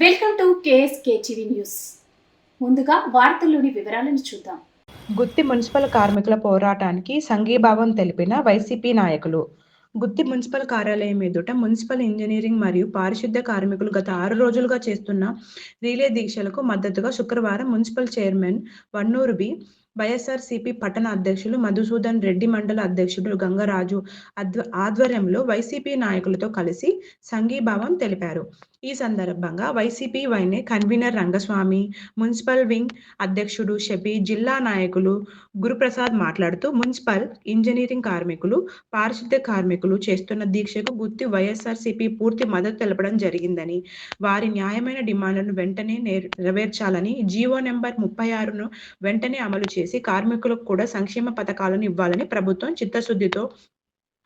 Welcome to KSK TV news. ముందుగా వార్తల్లోని వివరాలను చూద్దాం. గుత్తి మున్సిపల్ కార్మికుల పోరాటానికి సంఘీభావం తెలిపిన వైసీపీ నాయకులు. గుత్తి మున్సిపల్ కార్యాలయం ఎదుట మున్సిపల్ ఇంజనీరింగ్ మరియు పారిశుద్ధ్య కార్మికులు గత ఆరు రోజులుగా చేస్తున్న రీలే దీక్షలకు మద్దతుగా శుక్రవారం municipal chairman Vannuru B YSRCP పట్టణ అధ్యక్షులు మధుసూదన్ రెడ్డి మండల అధ్యక్షుడు గంగరాజు ఆధ్వర్యంలో వైసీపీ నాయకులతో కలిసి సంఘీభావం తెలిపారు. ఈ సందర్భంగా వైసీపీ వైనే కన్వీనర్ రంగస్వామి మున్సిపల్ వింగ్ అధ్యక్షుడు షబీ జిల్లా నాయకులు గురుప్రసాద్ మాట్లాడుతూ మున్సిపల్ ఇంజనీరింగ్ కార్మికులు పారిశుద్ధ్య కార్మికులు చేస్తున్న దీక్షకు గుర్తి వైఎస్ఆర్సీపీ పూర్తి మద్దతు తెలపడం జరిగిందని వారి న్యాయమైన డిమాండ్లను వెంటనే నెరవేర్చాలని జీవో నెంబర్ ముప్పై ఆరును వెంటనే అమలు చేసి కార్మికులకు కూడా సంక్షేమ పథకాలను ఇవ్వాలని ప్రభుత్వం చిత్తశుద్ధితో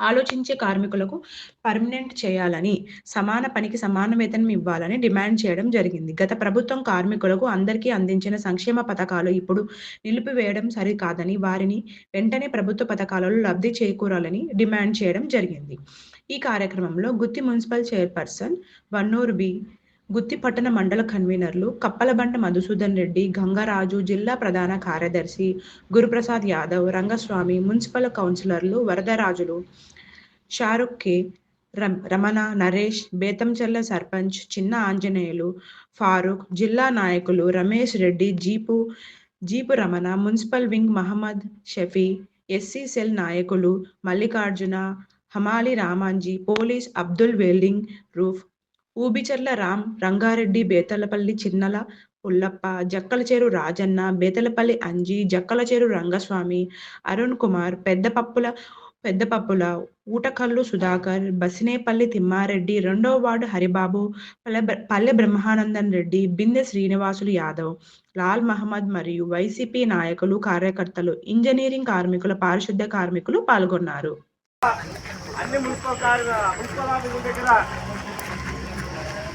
ఆలోచించే కార్మికులకు పర్మనెంట్ చేయాలని సమాన పనికి సమాన వేతనం ఇవ్వాలని డిమాండ్ చేయడం జరిగింది. గత ప్రభుత్వం కార్మికులకు అందరికీ అందించిన సంక్షేమ పథకాలు ఇప్పుడు నిలిపివేయడం సరికాదని వారిని వెంటనే ప్రభుత్వ పథకాలలో లబ్ధి చేకూరాలని డిమాండ్ చేయడం జరిగింది. ఈ కార్యక్రమంలో Gutti municipal chairperson Vannuru B. Gutti పట్టణ మండల కన్వీనర్లు కప్పలబంట మధుసూదన్ రెడ్డి గంగరాజు జిల్లా ప్రధాన కార్యదర్శి గురుప్రసాద్ యాదవ్ రంగస్వామి మున్సిపల్ కౌన్సిలర్లు వరదరాజులు షారుఖ్ కే. రం- రమణ నరేష్ బేతంచెల్ల సర్పంచ్ చిన్న ఆంజనేయులు ఫారూక్ జిల్లా నాయకులు రమేష్ రెడ్డి జీపు jeep Ramana municipal wing Mohammed Shafi SC cell నాయకులు మల్లికార్జున హమాలి Ramanji police Abdul welding roof Ubicherla Ram Rangareddy Bethalapalli Chinnala Pullappa Jakkalacheru Rajanna Bethalapalli Anji Jakkalacheru Rangaswamy Arun Kumar Peddapappula Peddapappula Utakallu Sudhakar Basinepalli Thimmareddy రెండో ward Haribabu పల్లె పల్లె బ్రహ్మానందన్ రెడ్డి బిందె శ్రీనివాసులు యాదవ్ లాల్ మహమ్మద్ మరియు YCP నాయకులు కార్యకర్తలు engineering కార్మికుల పారిశుద్ధ్య కార్మికులు పాల్గొన్నారు. అన్ని మున్సిపల్ మున్సిపల్ ఆఫీసుల దగ్గర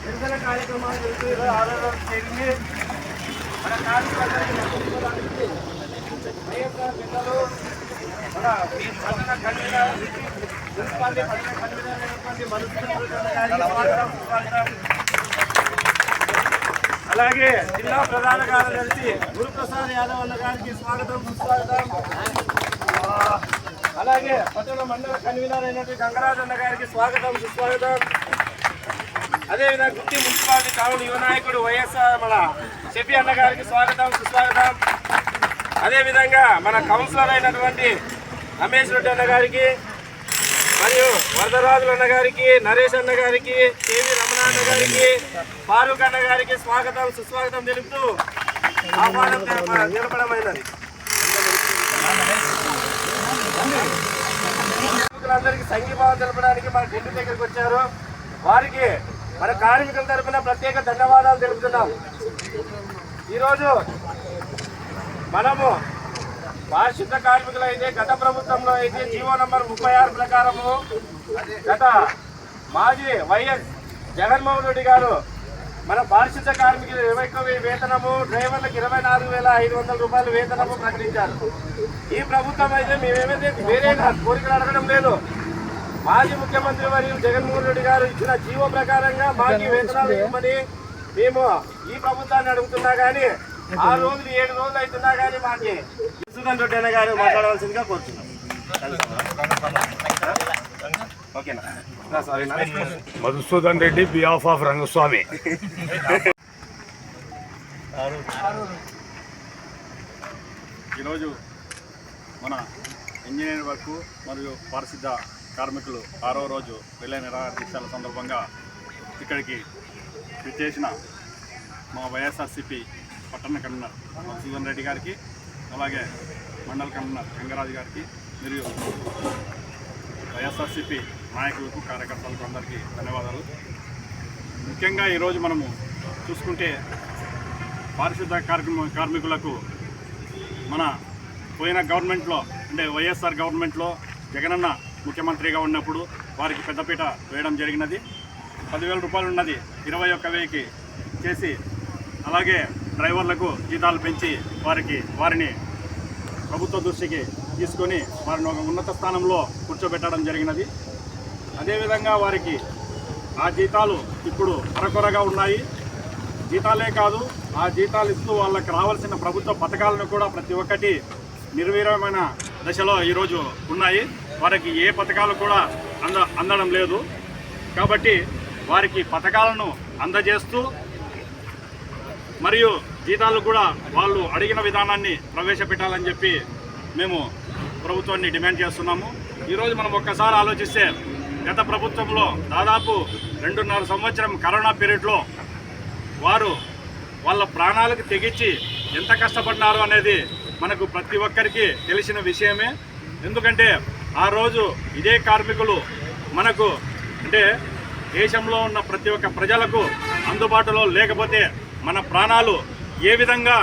నిరసన కార్యక్రమాలు జరుగుతూ ఈరోజు ఆరోగ్యం చేరింది మన కార్మికులందరికీ నష్టపోవడానికి వైఎస్ఆర్ పిల్లలు మన పట్టణ కన్వీనర్ మున్సిపాలిటీ పట్టణ కన్వీనర్ అయినటువంటి మనుషులు అలాగే జిల్లా ప్రధాన కార్యదర్శి గురుప్రసాద్ యాదవ్ అన్న గారికి స్వాగతం సుస్వాగతం. అలాగే పట్టణ మండల కన్వీనర్ అయినటువంటి గంగరాజ్ అన్న గారికి స్వాగతం సుస్వాగతం. అదేవిధంగా గుత్తి మున్సిపాలిటీ టౌన్ యువ నాయకుడు వైఎస్ఆర్ మన షఫీ అన్న గారికి స్వాగతం సుస్వాగతం. అదేవిధంగా మన కౌన్సిలర్ అయినటువంటి రమేష్ రెడ్డి అన్న గారికి మరియు వరదరాజులు అన్న గారికి నరేష్ అన్న గారికి కేవీ రమణ అన్న గారికి ఫారూక్ అన్న గారికి స్వాగతం సుస్వాగతం తెలుపుతూ ఆహ్వానం తెలప- తెలపడమైనది. కార్మికులందరికీ సంఘీభావం తెలపడానికి మన ఢిల్లీ దగ్గరికి వచ్చారు. వారికి మన కార్మికుల తరఫున ప్రత్యేక ధన్యవాదాలు తెలుపుతున్నాం. ఈరోజు మనము పారిశుద్ధ కార్మికులు అయితే గత ప్రభుత్వంలో అయితే జీవో నంబర్ ముప్పై ఆరు ప్రకారము గత మాజీ వైఎస్ జగన్మోహన్ రెడ్డి గారు మన పారిశుద్ధ కార్మికులు ఇరవై ఒక్క వేతనము డ్రైవర్లకు ఇరవై నాలుగు వేల ఐదు వందల రూపాయలు వేతనము ప్రకటించారు. ఈ ప్రభుత్వం అయితే మేమేమైతే వేరే కోరికలు అడగడం లేదు. మాజీ ముఖ్యమంత్రి మరియు జగన్మోహన్ రెడ్డి గారు ఇచ్చిన జీవో ప్రకారంగా మాకు వేతనాలు ఇవ్వమని మేము ఈ ప్రభుత్వాన్ని అడుగుతున్నా కానీ ఆ రోజులు ఏడు రోజులు అవుతున్నా కానీ మాకి సుధన్ రెడ్డి అన్న గారు మాట్లాడవలసిందిగా కోరుతున్నాం ఓకేనా? Sorry Madhusudan Reddy behalf of Rangaswamy. ఈరోజు మన ఇంజనీరింగ్ వర్క్ మరియు పారిశుద్ధ కార్మికులు ఆరో రోజు వెళ్ళే నిరాహార సందర్భంగా ఇక్కడికి విచ్చేసిన మా వైఎస్ఆర్సిపి పట్టణ కన్వీనర్ మధుసూదన్ రెడ్డి గారికి అలాగే మండల కన్వీనర్ గంగరాజు గారికి మరియు వైఎస్ఆర్సిపి నాయకులకు కార్యకర్తలకు అందరికీ ధన్యవాదాలు. ముఖ్యంగా ఈరోజు మనము చూసుకుంటే పారిశుద్ధ కార్మిక కార్మికులకు మన పోయిన గవర్నమెంట్లో అంటే వైఎస్ఆర్ గవర్నమెంట్లో జగనన్న ముఖ్యమంత్రిగా ఉన్నప్పుడు వారికి పెద్దపీట వేయడం జరిగినది. పదివేల రూపాయలు ఉన్నది ఇరవై ఒక్క వెయ్యికి చేసి అలాగే డ్రైవర్లకు జీతాలు పెంచి వారికి వారిని ప్రభుత్వ దృష్టికి తీసుకొని వారిని ఒక ఉన్నత స్థానంలో కూర్చోబెట్టడం జరిగినది. అదేవిధంగా వారికి ఆ జీతాలు ఇప్పుడు అరకొరగా ఉన్నాయి. జీతాలే కాదు ఆ జీతాలు ఇస్తూ వాళ్ళకి రావాల్సిన ప్రభుత్వ పథకాలను కూడా ప్రతి ఒక్కటి నిర్వీరమైన దశలో ఈరోజు ఉన్నాయి. వారికి ఏ పథకాలు కూడా అంద అందడం లేదు. కాబట్టి వారికి పథకాలను అందజేస్తూ మరియు జీతాలు కూడా వాళ్ళు అడిగిన విధానాన్ని ప్రవేశపెట్టాలని చెప్పి మేము ప్రభుత్వాన్ని డిమాండ్ చేస్తున్నాము. ఈరోజు మనం ఒక్కసారి ఆలోచిస్తే గత ప్రభుత్వంలో దాదాపు రెండున్నర సంవత్సరం కరోనా పీరియడ్లో వారు వాళ్ళ ప్రాణాలకు తెగించి ఎంత కష్టపడినారు అనేది మనకు ప్రతి ఒక్కరికి తెలిసిన విషయమే. ఎందుకంటే ఆ రోజు ఇదే కార్మికులు మనకు అంటే దేశంలో ఉన్న ప్రతి ఒక్క ప్రజలకు అందుబాటులో లేకపోతే మన ప్రాణాలు ఏ విధంగా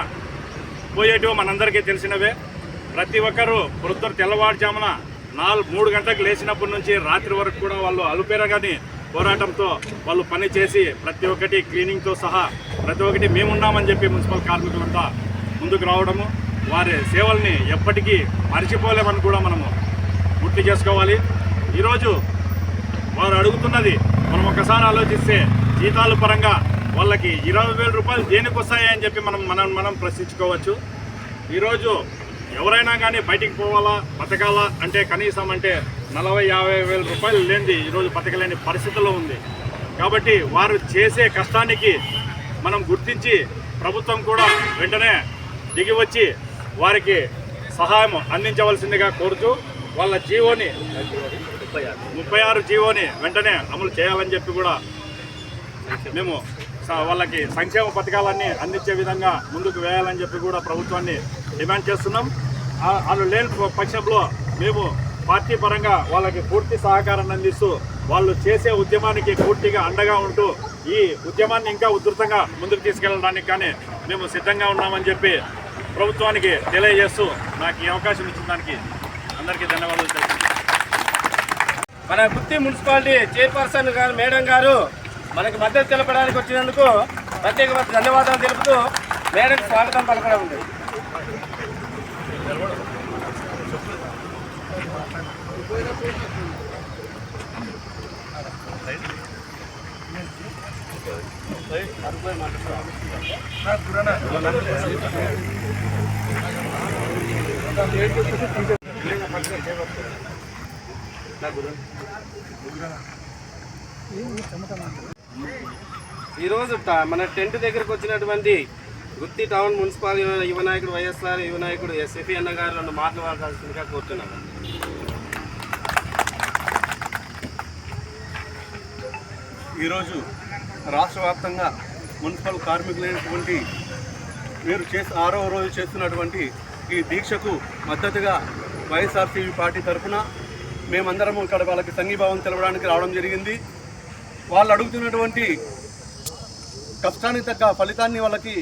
పోయేటివో మనందరికీ తెలిసినవే. ప్రతి ఒక్కరూ ప్రొద్దున తెల్లవారుజామున నాలుగు మూడు గంటలకు లేచినప్పటి నుంచి రాత్రి వరకు కూడా వాళ్ళు అలుపేరగాని పోరాటంతో వాళ్ళు పని చేసి ప్రతి ఒక్కటి క్లీనింగ్తో సహా ప్రతి ఒక్కటి మేమున్నామని చెప్పి మున్సిపల్ కార్మికులంతా ముందుకు రావడము వారి సేవల్ని ఎప్పటికీ మర్చిపోలేమని కూడా మనము గుర్తు చేసుకోవాలి. ఈరోజు వారు అడుగుతున్నది మనం ఒకసారి ఆలోచిస్తే జీతాల పరంగా వాళ్ళకి ఇరవై వేల రూపాయలు దేనికి వస్తాయని చెప్పి మనం మనం మనం ప్రశ్నించుకోవచ్చు. ఈరోజు ఎవరైనా కానీ బయటికి పోవాలా బతకాలా అంటే కనీసం అంటే నలభై యాభై వేల రూపాయలు లేనిది ఈరోజు బతకలేని పరిస్థితిలో ఉంది. కాబట్టి వారు చేసే కష్టానికి మనం గుర్తించి ప్రభుత్వం కూడా వెంటనే దిగి వచ్చి వారికి సహాయం అందించవలసిందిగా కోరుతూ వాళ్ళ జీవోని ముప్పై ఆరు జీవోని వెంటనే అమలు చేయాలని చెప్పి కూడా మేము స- వాళ్ళకి సంక్షేమ పథకాలన్నీ అందించే విధంగా ముందుకు వేయాలని చెప్పి కూడా ప్రభుత్వాన్ని డిమాండ్ చేస్తున్నాం. వాళ్ళు లేని పక్షంలో మేము పార్టీ పరంగా వాళ్ళకి పూర్తి సహకారాన్ని అందిస్తూ వాళ్ళు చేసే ఉద్యమానికి పూర్తిగా అండగా ఉంటూ ఈ ఉద్యమాన్ని ఇంకా ఉధృతంగా ముందుకు తీసుకెళ్ళడానికి కానీ మేము సిద్ధంగా ఉన్నామని చెప్పి ప్రభుత్వానికి తెలియజేస్తూ నాకు ఈ అవకాశం ఇచ్చిన దానికి అందరికీ ధన్యవాదాలు మన గుత్తి మున్సిపాలిటీ చైర్పర్సన్ గారు మేడం గారు మనకి మద్దతు తెలపడానికి వచ్చినందుకు ప్రత్యేక ధన్యవాదాలు తెలుపుతూ మేడం స్వాగతం పలకడం ఉంది. ఈరోజు మన టెంట్ దగ్గరకు వచ్చినటువంటి గుత్తి టౌన్ మున్సిపల్ యువ- నాయకుడు వైఎస్ఆర్ యువ నాయకుడు ఎస్ఎఫి అన్న గారు రెండు మాట్లాడాల్సిందిగా కోరుతున్నాను. ఈరోజు రాష్ట్ర వ్యాప్తంగా మున్సిపల్ కార్మికులైనటువంటి మీరు చేసి ఆరవ రోజు చేస్తున్నటువంటి ఈ దీక్షకు మద్దతుగా వైఎస్ఆర్సీపీ పార్టీ తరఫున మేమందరం ఇక్కడ వాళ్ళకి సంఘీభావం తెలపడానికి రావడం జరిగింది. వాళ్ళు అడుగుతున్నటువంటి కష్టానికి తగ్గ ఫలితాన్ని వాళ్ళకి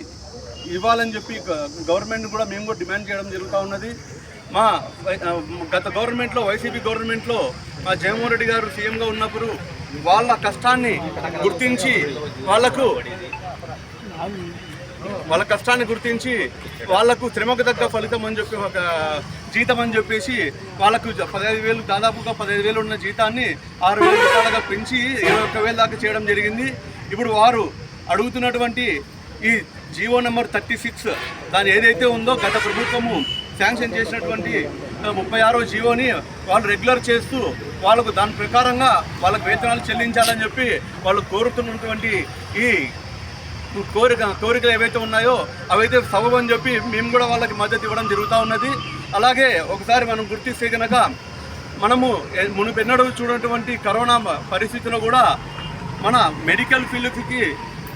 ఇవ్వాలని చెప్పి గ- గవర్నమెంట్ కూడా మేము కూడా డిమాండ్ చేయడం జరుగుతూ ఉన్నది. మా వై- గత గవర్నమెంట్లో వైసీపీ గవర్నమెంట్లో మా జగన్మోహన్ రెడ్డి గారు సీఎంగా ఉన్నప్పుడు వాళ్ళ కష్టాన్ని గుర్తించి వాళ్ళకు వాళ్ళ కష్టాన్ని గుర్తించి వాళ్ళకు శ్రమకు తగ్గ ఫలితం అని చెప్పి ఒక జీతం అని చెప్పేసి వాళ్ళకు పదహైదు వేలు దాదాపుగా పదహైదు వేలు ఉన్న జీతాన్ని ఆరు వేల రూపాయలుగా పెంచి ఇరవై ఒక్క వేల దాకా చేయడం జరిగింది. ఇప్పుడు వారు అడుగుతున్నటువంటి ఈ జీవో నెంబర్ థర్టీ సిక్స్ దాని ఏదైతే ఉందో గత ప్రభుత్వము శాంక్షన్ చేసినటువంటి ముప్పై ఆరో జీవోని వాళ్ళు రెగ్యులర్ చేస్తూ వాళ్ళకు దాని ప్రకారంగా వాళ్ళకు వేతనాలు చెల్లించాలని చెప్పి వాళ్ళు కోరుతున్నటువంటి ఈ కోరిక కోరికలు ఏవైతే ఉన్నాయో అవైతే సబబు చెప్పి మేము కూడా వాళ్ళకి మద్దతు ఇవ్వడం జరుగుతూ ఉన్నది. అలాగే ఒకసారి మనం గుర్తిస్తే కనుక మనము మునుపెన్నడూ చూడటువంటి కరోనా పరిస్థితిలో కూడా మన మెడికల్ ఫీల్డ్కి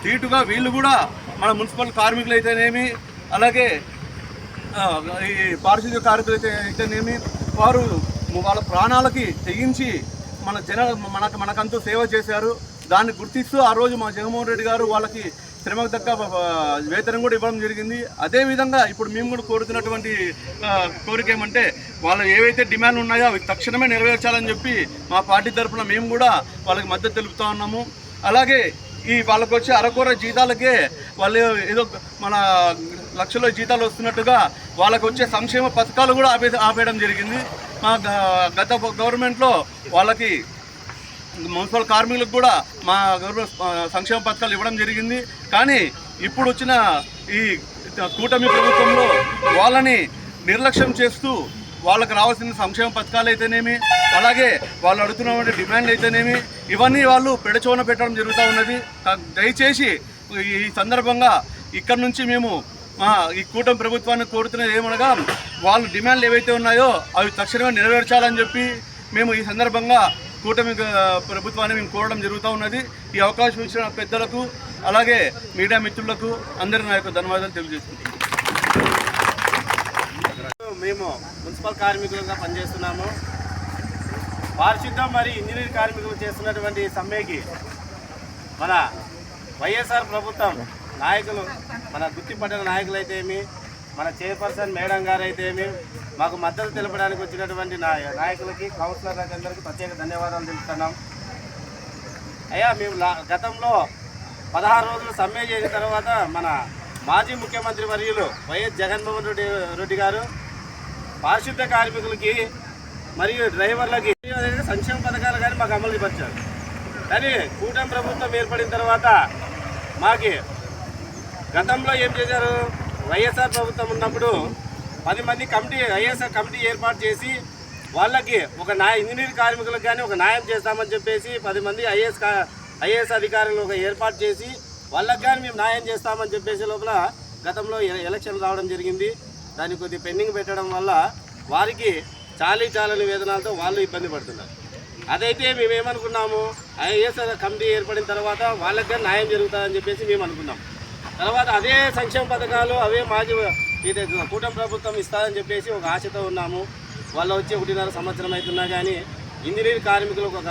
తీటుగా వీళ్ళు కూడా మన మున్సిపల్ కార్మికులు అయితేనేమి అలాగే ఈ పారిశుద్ధ్య కార్మికులు అయితే అయితేనేమి వారు వాళ్ళ ప్రాణాలకి తెగించి మన జన మనకు మనకంతా సేవ చేశారు. దాన్ని గుర్తిస్తూ ఆ రోజు మా జగన్మోహన్ రెడ్డి గారు వాళ్ళకి శ్రమకు తగ్గ వేతనం కూడా ఇవ్వడం జరిగింది. అదేవిధంగా ఇప్పుడు మేము కూడా కోరుతున్నటువంటి కోరిక ఏమంటే వాళ్ళు ఏవైతే డిమాండ్ ఉన్నాయో అవి తక్షణమే నెరవేర్చాలని చెప్పి మా పార్టీ తరఫున మేము కూడా వాళ్ళకి మద్దతు తెలుపుతా ఉన్నాము. అలాగే ఈ వాళ్ళకు వచ్చే అరకొర జీతాలకే వాళ్ళు ఏదో మన లక్షలో జీతాలు వస్తున్నట్టుగా వాళ్ళకు వచ్చే సంక్షేమ పథకాలు కూడా ఆపే ఆపేయడం జరిగింది. మా గత గవర్నమెంట్లో వాళ్ళకి మున్సిపల్ కార్మికులకు కూడా మా సంక్షేమ పథకాలు ఇవ్వడం జరిగింది. కానీ ఇప్పుడు వచ్చిన ఈ కూటమి ప్రభుత్వంలో వాళ్ళని నిర్లక్ష్యం చేస్తూ వాళ్ళకు రావాల్సిన సంక్షేమ పథకాలు అయితేనేమి అలాగే వాళ్ళు అడుగుతున్నటువంటి డిమాండ్ అయితేనేమి ఇవన్నీ వాళ్ళు పెడచోన పెట్టడం జరుగుతూ ఉన్నది. దయచేసి ఈ సందర్భంగా ఇక్కడ నుంచి మేము మా ఈ కూటమి ప్రభుత్వాన్ని కోరుతున్నది ఏమనగా వాళ్ళ డిమాండ్లు ఏవైతే ఉన్నాయో అవి తక్షణమే నెరవేర్చాలని చెప్పి మేము ఈ సందర్భంగా కూటమి ప్రభుత్వాన్ని మేము కోరడం జరుగుతూ ఉన్నది. ఈ అవకాశం ఇచ్చిన పెద్దలకు అలాగే మీడియా మిత్రులకు అందరి నా యొక్క ధన్యవాదాలు తెలియజేస్తున్నాను మేము మున్సిపల్ కార్మికులుగా పనిచేస్తున్నాము. పారిశుద్ధం మరియు ఇంజనీరింగ్ కార్మికులు చేస్తున్నటువంటి సమ్మెకి మన వైఎస్ఆర్ ప్రభుత్వం నాయకులు మన గుర్తిపట్టిన నాయకులు అయితే ఏమి మన చైర్పర్సన్ మేడం గారు అయితేమి మాకు మద్దతు తెలపడానికి వచ్చినటువంటి నా నాయకులకి కౌన్సిలర్లకు అందరికీ ప్రత్యేక ధన్యవాదాలు తెలుపుతున్నాం. అయ్యా మేము లా- గతంలో పదహారు రోజులు సమ్మె చేసిన తర్వాత మన మాజీ ముఖ్యమంత్రి వర్యులు వైఎస్ జగన్మోహన్ రెడ్డి రెడ్డి గారు పారిశుద్ధ కార్మికులకి మరియు డ్రైవర్లకి సంక్షేమ పథకాలు కానీ మాకు అమలు పరిచారు కానీ కూటమి ప్రభుత్వం ఏర్పడిన తర్వాత మాకి గతంలో ఏం చేశారు? వైఎస్ఆర్ ప్రభుత్వం ఉన్నప్పుడు పది మంది కమిటీ వైఎస్ఆర్ కమిటీ ఏర్పాటు చేసి వాళ్ళకి ఒక న్యాయ ఇంజనీర్ కార్మికులకు కానీ ఒక న్యాయం చేస్తామని చెప్పేసి పది మంది ఐఏఎస్ ఐఏఎస్ అధికారులు ఒక ఏర్పాటు చేసి వాళ్ళకి కానీ మేము న్యాయం చేస్తామని చెప్పేసి లోపల గతంలో ఎ- ఎలక్షన్ రావడం జరిగింది. దాన్ని కొద్ది పెండింగ్ పెట్టడం వల్ల వారికి చాలీ చాలని వేతనాలతో వాళ్ళు ఇబ్బంది పడుతున్నారు. అదైతే మేమేమనుకున్నాము ఐఏఎస్ కమిటీ ఏర్పడిన తర్వాత వాళ్ళకి కానీ న్యాయం జరుగుతుందని చెప్పేసి మేము అనుకున్నాం తర్వాత అదే సంక్షేమ పథకాలు అవే మాజీ ఇది కూటమి ప్రభుత్వం ఇస్తారని చెప్పేసి ఒక ఆశతో ఉన్నాము. వాళ్ళు వచ్చి ఒకటిన్నర సంవత్సరం అవుతున్నా కానీ ఇంజనీర్ కార్మికులకు ఒక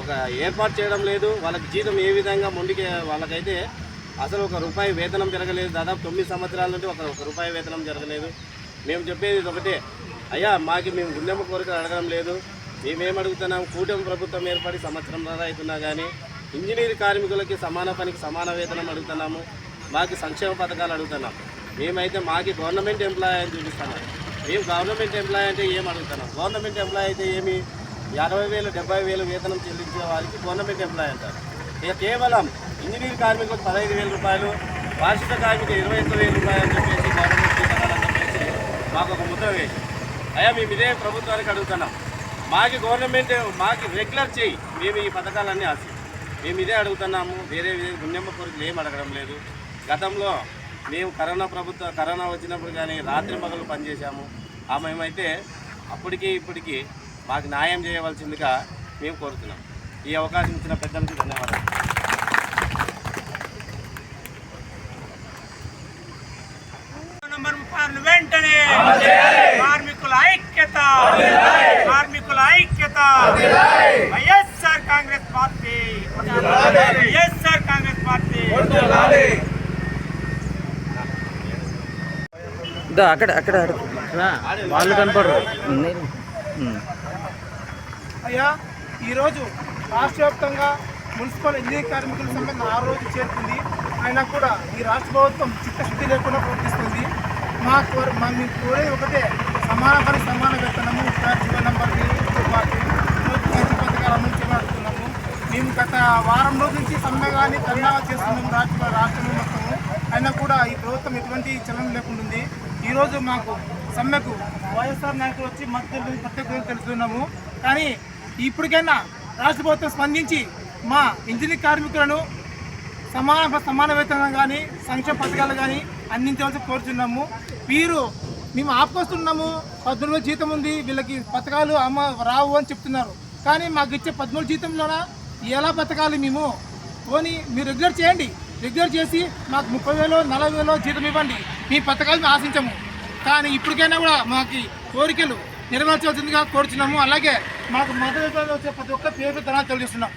ఒక ఏర్పాటు చేయడం లేదు. వాళ్ళకి జీతం ఏ విధంగా మొండికి వాళ్ళకైతే అసలు ఒక రూపాయి వేతనం జరగలేదు. దాదాపు తొమ్మిది సంవత్సరాల నుండి ఒక ఒక రూపాయి వేతనం జరగలేదు. మేము చెప్పేది ఇది ఒకటే. అయ్యా మాకు మేము గుండెమ్మ కోరికలు అడగడం లేదు. మేమేం అడుగుతున్నాం? కూటమి ప్రభుత్వం ఏర్పడి సంవత్సరం అవుతున్నా కానీ ఇంజనీర్ కార్మికులకి సమాన పనికి సమాన వేతనం అడుగుతున్నాము. మాకు సంక్షేమ పథకాలు అడుగుతున్నాం. మేమైతే మాకు గవర్నమెంట్ ఎంప్లాయ్ అని చూపిస్తున్నాం. మేము గవర్నమెంట్ ఎంప్లాయ్ అంటే ఏం అడుగుతున్నాం? గవర్నమెంట్ ఎంప్లాయ్ అయితే ఏమి? అరవై వేలు డెబ్బై వేలు వేతనం చెల్లించే వారికి గవర్నమెంట్ ఎంప్లాయ్ అంటారు. ఇక కేవలం ఇంజనీర్ కార్మికులకు పదహైదు వేల రూపాయలు వార్షిక కార్మికులు ఇరవై ఒక్క వేల రూపాయలు అని చెప్పేసి గవర్నమెంట్ పథకాలని చెప్పేసి మాకు ఒక ముద్ర వేసి. అయ్యా మేము ఇదే ప్రభుత్వానికి అడుగుతున్నాం. మాకు గవర్నమెంట్ మాకు రెగ్యులర్ చేయి. మేము ఈ పథకాలన్నీ ఆశ మేము ఇదే అడుగుతున్నాము. వేరే వేరే గుండెమ్మ కోరికలు ఏం అడగడం లేదు. గతంలో మేము కరోనా ప్రభుత్వ కరోనా వచ్చినప్పుడు కానీ రాత్రి పగలు పనిచేశాము. ఆ మేమైతే అప్పటికి ఇప్పటికీ మాకు న్యాయం చేయవలసిందిగా మేము కోరుతున్నాం. ఈ అవకాశం ఇచ్చిన పెద్దలకు ధన్యవాదాలు. వెంటనే కార్మికుల ఐక్యత కార్మికుల ఐక్యత. YSR Congress party YSR Congress party. అక్కడ అక్కడ వాళ్ళు కనపడరు. అయ్యా ఈరోజు రాష్ట్ర వ్యాప్తంగా మున్సిపల్ ఇంజనీరింగ్ కార్మికుల సమ్మె ఆ రోజు చేరుకుంది. అయినా కూడా ఈ రాష్ట్ర ప్రభుత్వం చిత్తశుద్ధి లేకుండా ప్రవర్తిస్తుంది. మా కోర మా మేము కోరేది ఒకటే సమాన పని సమాన వేతనము జీవన నంబర్కి పథకాలు అమలు చేయాలనుకున్నాము మేము గత వారం రోజుల నుంచి సమ్మె కానీ ధర్నా చేస్తున్నాము రాష్ట్ర రాష్ట్రంలో మొత్తము. అయినా కూడా ఈ ప్రభుత్వం ఎటువంటి చలనం లేకుండా ఈరోజు మాకు సమ్మెకు వైఎస్ఆర్ నాయకులు వచ్చి మద్దతు ప్రత్యేక తెలుస్తున్నాము. కానీ ఇప్పటికైనా రాష్ట్ర ప్రభుత్వం స్పందించి మా ఇంజనీర్ కార్మికులను సమాన సమాన వేతనం కానీ సంక్షేమ పథకాలు కానీ అందించవలసి కోరుచున్నాము. వీరు మేము ఆపుకొస్తున్నాము. పద్మూడు జీతం ఉంది. వీళ్ళకి పథకాలు అమ్మ రావు అని చెప్తున్నారు. కానీ మాకు ఇచ్చే పద్మూడు జీతంలోన? ఎలా బతకాలి మేము? పోనీ మీరు రెగ్యులర్ చేయండి. రెగ్యులర్ చేసి మాకు ముప్పై వేలు నలభై వేలు జీతం ఇవ్వండి. మీ పథకాలను ఆశించము. కానీ ఇప్పటికైనా కూడా మాకు కోరికలు నెరవేర్చవలసిందిగా కోరుచున్నాము. అలాగే మాకు మద్దతు వచ్చే ప్రతి ఒక్క పేరు ధనాలు తెలియజేస్తున్నాం